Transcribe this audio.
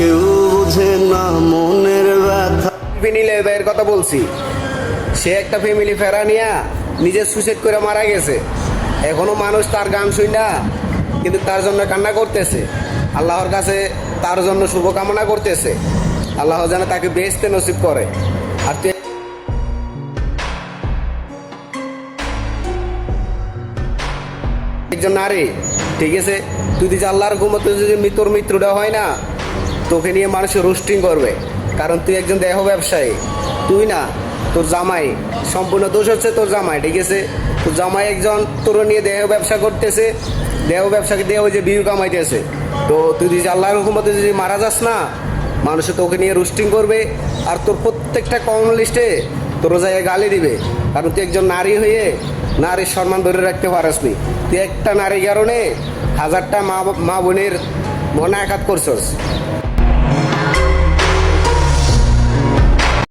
কেউ বুঝে না, মনের ব্যথা। বিনিলে ভাইয়ের কথা বলছি। সে একটা ফ্যামিলি ফেরা নিয়া নিজে সুইসাইড করে মারা গেছে। এখনও মানুষ তার গান শুই না, কিন্তু তার জন্য কান্না করতেছে। আল্লাহর কাছে তার জন্য শুভকামনা করতেছে। আল্লাহ যেন তাকে বেসতে নসিব করে। আর তুই একজন নারী, ঠিক আছে? তুই যদি আল্লাহর ঘুমতে যদি মৃত্যুর মৃত্যুটা হয় না তোকে নিয়ে মানুষ রোস্টিং করবে। কারণ তুই একজন দেহ ব্যবসায়ী। তুই না, তোর জামাই। সম্পূর্ণ দোষ হচ্ছে তোর জামাই, ঠিক আছে? তোর জামাই একজন তোর নিয়ে দেহ ব্যবসা করতেছে। দেহ ব্যবসাকে ওই যে বিউ কামাইতেছে। তো তুই যদি আল্লাহর হুকুমতে যদি মারা যাস না, মানুষে তোকে নিয়ে রোস্টিং করবে আর তোর প্রত্যেকটা কম লিস্টে তোর জায়গায় গালি দিবে। কারণ তুই একজন নারী হয়ে নারীর সম্মান ধরে রাখতে পারসনি তুই একটা নারী কারণে হাজারটা মা মা বোনের মনে আঘাত করছস।